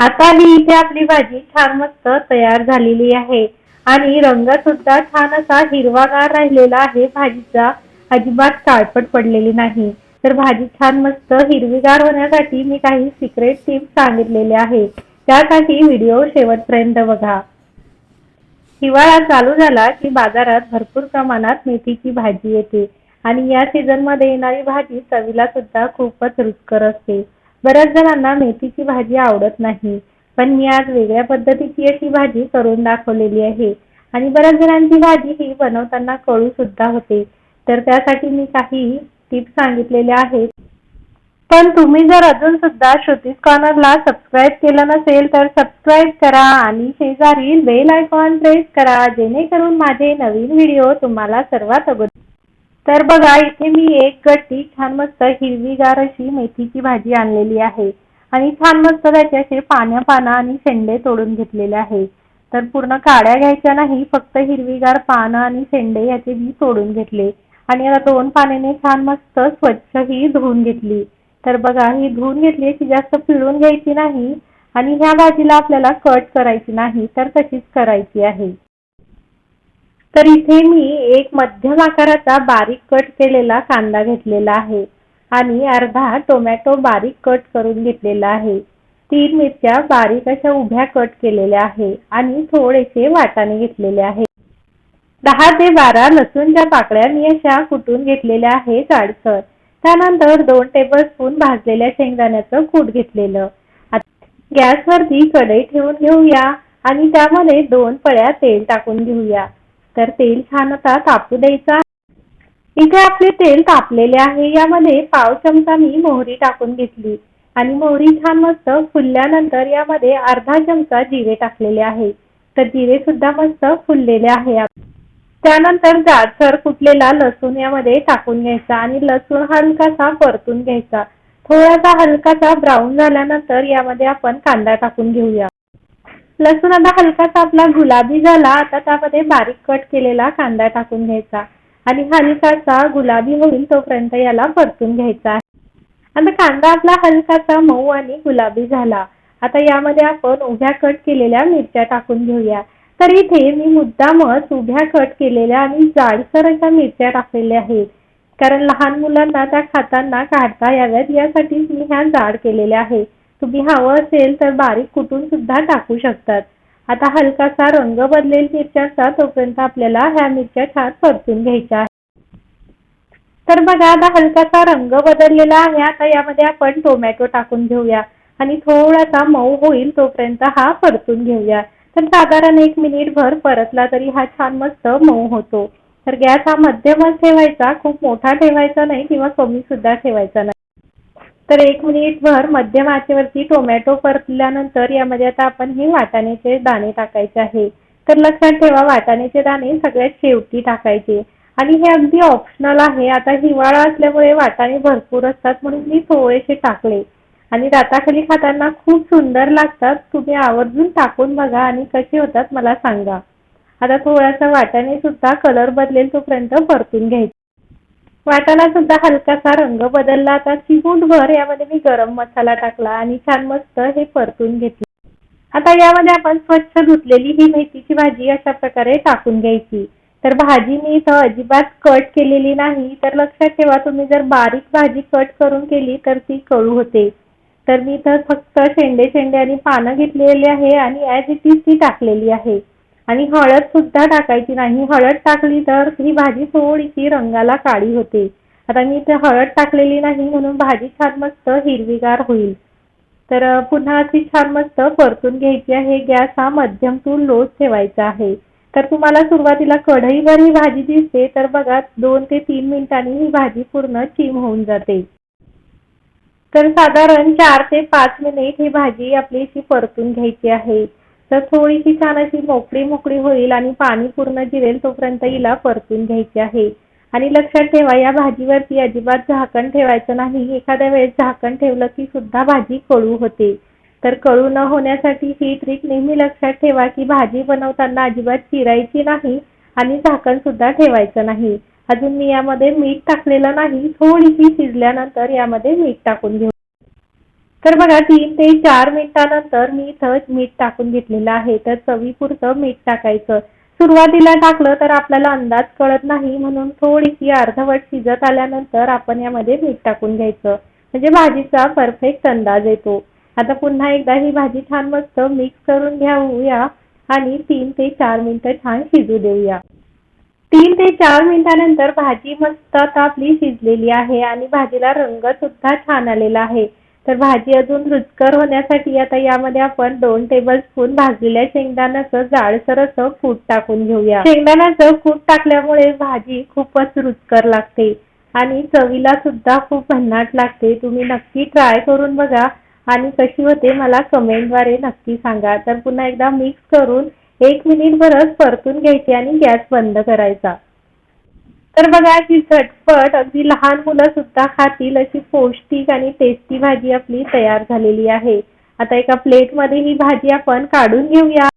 आता ही इथे आपली भाजी छान मस्त तयार झालेली आहे. आणि रंग सुद्धा छान असा हिरवागार राहिलेला आहे. भाजीचा अजिबात काळपट पडलेली नाही. तर भाजी छान मस्त हिरवीगार होण्यासाठी मी काही सिक्रेट टिप्स सांगितलेले आहे त्यासाठी व्हिडिओ शेवटपर्यंत बघा. हिवाळा चालू झाला की बाजारात भरपूर प्रमाणात मेथीची भाजी येते. आणि या सीझनमध्ये येणारी भाजी चवीला सुद्धा खूपच रुचकर असते. बऱ्याच जणांना मेथीची भाजी आवडत नाही. पण मी आज वेगळ्या पद्धतीची अशी भाजी करून दाखवलेली आहे. आणि बऱ्याच जणांची भाजी ही बनवताना कळू सुद्धा होते. तर त्यासाठी मी काही टिप्स सांगितलेल्या आहेत. पण तुम्ही जर अजून सुद्धा श्रुतीस कॉर्नरला सबस्क्राईब केलं नसेल तर सबस्क्राईब करा आणि शेजारील बेल आयकॉन प्रेस करा. जेणेकरून माझे नवीन व्हिडिओ तुम्हाला सर्वात अगोदर तर बघा इथे मी एक गट्टी छान मस्त हिरवीगार अशी मेथीची भाजी आणलेली आहे. आणि छान मस्त त्याचे असे पाना आणि शेंडे तोडून घेतलेले आहे. तर पूर्ण काड्या घ्यायच्या नाही फक्त हिरवीगार पानं आणि शेंडे याचे मी तोडून घेतले. आणि आता दोन पाण्याने छान मस्त स्वच्छ ही धुवून घेतली. तर बघा ही धुवून घेतली की जास्त पिळून घ्यायची नाही. आणि ह्या भाजीला आपल्याला कट करायची नाही तर तशीच करायची आहे. तर इथे मी एक मध्यम आकाराचा बारीक कट केलेला कांदा घेतलेला आहे आणि अर्धा टोमॅटो बारीक कट करून घेतलेला आहे. तीन मिरच्या बारीक अशा उभ्या कट केलेल्या आहे आणि थोडेसे वाटाणे घेतलेले आहे. दहा ते बारा लसूणच्या पाकळ्या मी अशा कुटून घेतलेल्या आहे जाडसर त्यानंतर दोन टेबल स्पून भाजलेल्या शेंगदाण्याचं कूट घेतलेलं. गॅसवरती कढई ठेवून घेऊया आणि त्यामध्ये दोन पळ्या तेल टाकून घेऊया. तर तेल छान आता तापू द्यायचं इथे आपले तेल तापलेले आहे. यामध्ये पाव चमचा मी मोहरी टाकून घेतली. आणि मोहरी छान मस्त फुलल्यानंतर यामध्ये अर्धा चमचा जिरे टाकलेले आहे. तर जिरे सुद्धा मस्त फुललेले आहे. त्यानंतर जाडसर कुटलेला लसूण यामध्ये टाकून घ्यायचा आणि लसूण हलकासा परतून घ्यायचा. थोडासा हलकासा ब्राऊन झाल्यानंतर यामध्ये आपण कांदा टाकून घेऊया. लसूण आता हलकासा आपला गुलाबी झाला आता त्यामध्ये बारीक कट केलेला कांदा टाकून घ्यायचा. आणि हलकासा गुलाबी होईल तोपर्यंत याला परतून घ्यायचा आहे. आता कांदा आपला हलकासा मऊ आणि गुलाबी झाला. आता यामध्ये आपण उभ्या कट केलेल्या मिरच्या टाकून घेऊया. तर इथे मी मुद्दामच उभ्या कट केलेल्या आणि जाडसर अशा मिरच्या टाकलेल्या आहेत. कारण लहान मुलांना त्या खाताना काढता याव्यात यासाठीच मी ह्या जाड केलेल्या आहेत. तुम्ही हवं असेल तर बारीक कुटून सुद्धा टाकू शकतात. आता हलकासा रंग बदलेल मिरच्यांचा तोपर्यंत आपल्याला ह्या मिरच्या छान परतून घ्यायच्या आहेत. तर बघा आता हलकासा रंग बदललेला आहे. आता यामध्ये आपण टोमॅटो टाकून घेऊया. आणि थोडासा मऊ होईल तोपर्यंत हा परतून घेऊया. तर साधारण एक मिनिट भर परतला तरी हा छान मस्त मऊ होतो. तर गॅस हा मध्यमच ठेवायचा खूप मोठा ठेवायचा नाही किंवा कमी सुद्धा ठेवायचा नाही. तर एक मिनिट भर मध्यम आचेवरती टोमॅटो परतल्यानंतर यामध्ये आता आपण हे वाटाण्याचे दाणे टाकायचे आहे. तर लक्षात ठेवा वाटाण्याचे दाणे सगळ्यात शेवटी टाकायचे. आणि हे अगदी ऑप्शनल आहे. आता हिवाळा असल्यामुळे वाटाणे भरपूर असतात म्हणून मी थोडेसे टाकले. आणि दाताखाली खाताना खूप सुंदर लागतात. तुम्ही आवर्जून टाकून बघा आणि कसे होतात मला सांगा. आता थोडासा वाटाणे सुद्धा कलर बदलेल तोपर्यंत परतून घ्यायचा. वाटाणा सुद्धा हलकासा रंग बदलला आता भर यामध्ये मी गरम मसाला टाकला आणि छान मस्त हे परतून घेतले. आता यामध्ये आपण स्वच्छ धुतलेली ही मेथीची भाजी अशा प्रकारे टाकून घ्यायची. तर भाजी मी इथं अजिबात कट केलेली नाही. तर लक्षात ठेवा तुम्ही जर बारीक भाजी कट करून केली तर ती कळू होते. तर मी इथं फक्त शेंडे शेंडे आणि पानं घेतलेली आहे आणि ॲज इट इज ती टाकलेली आहे. आणि हळद सुद्धा टाकायची नाही. हळद टाकली तर ही भाजी थोडीशी रंगाला काळी होते. आता मी इथे हळद टाकलेली नाही म्हणून भाजी छान मस्त हिरवीगार होईल. तर पुन्हा अशी छान मस्त परतून घ्यायची आहे. गॅस हा मध्यम टू लोच ठेवायचा आहे. तर तुम्हाला सुरुवातीला कढईवर ही भाजी दिसते तर बघा दोन ते तीन मिनिटांनी ही भाजी पूर्ण चिम होऊन जाते. तर साधारण चार ते पाच मिनिट ही भाजी आपली अशी परतून घ्यायची आहे. तर थोडीशी छान अशी मोकळी मोकळी होईल आणि पाणी पूर्ण जिरेल तोपर्यंत हिला परतून घ्यायची आहे. आणि लक्षात ठेवा या भाजीवरती अजिबात झाकण ठेवायचं नाही. एखाद्या वेळेस झाकण ठेवलं की सुद्धा भाजी कळू होते. तर कळू न होण्यासाठी ही ट्रिक नेहमी लक्षात ठेवा की भाजी बनवताना अजिबात चिरायची नाही आणि झाकण सुद्धा ठेवायचं नाही. अजून मी यामध्ये मीठ टाकलेलं नाही. थोडीशी शिजल्यानंतर यामध्ये मीठ टाकून घेऊ. तर बघा तीन ते चार मिनिटानंतर मी इथं मीठ टाकून घेतलेलं आहे. तर चवीपुरतं मीठ टाकायचं. सुरुवातीला टाकलं तर आपल्याला अंदाज कळत नाही. म्हणून थोडीशी अर्धवट शिजत आल्यानंतर आपण यामध्ये मीठ टाकून घ्यायचं. म्हणजे भाजीचा परफेक्ट अंदाज येतो. आता पुन्हा एकदा ही भाजी छान मस्त मिक्स करून घेऊया आणि तीन ते चार मिनिटं छान शिजू देऊया. तीन ते चार मिनिटानंतर भाजी मस्त आता आपली शिजलेली आहे आणि भाजीला रंग सुद्धा छान आलेला आहे. तर भाजी अजून रुचकर होण्यासाठी आता यामध्ये आपण दोन टेबलस्पून भाजलेल्या शेंगदाण्याचं जाडसर असं फूट टाकून घेऊया. शेंगदाण्याचं फूट टाकल्यामुळे भाजी खूपच रुचकर लागते आणि चवीला सुद्धा खूप भन्नाट लागते. तुम्ही नक्की ट्राय करून बघा आणि कशी होते मला कमेंटद्वारे नक्की सांगा. तर पुन्हा एकदा मिक्स करून एक मिनिट भरच परतून घ्यायची आणि गॅस बंद करायचा. तर बघा ही झटपट अगदी लहान मुलं सुद्धा खातील अशी पौष्टिक आणि टेस्टी भाजी आपली तयार झालेली आहे. आता एका प्लेटमध्ये ही भाजी आपण काढून घेऊया.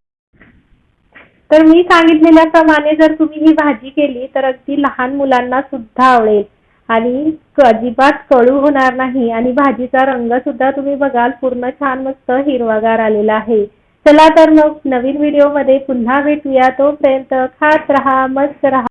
तर मी सांगितलेल्याप्रमाणे जर तुम्ही ही भाजी केली तर अगदी लहान मुलांना सुद्धा आवडेल. आणि अजिबात कडू होणार नाही. आणि भाजीचा रंग सुद्धा तुम्ही बघाल पूर्ण छान मस्त हिरवागार आलेला आहे. चला तर मग नवीन व्हिडिओमध्ये पुन्हा भेटूया. तोपर्यंत खात रहा मस्त रहा.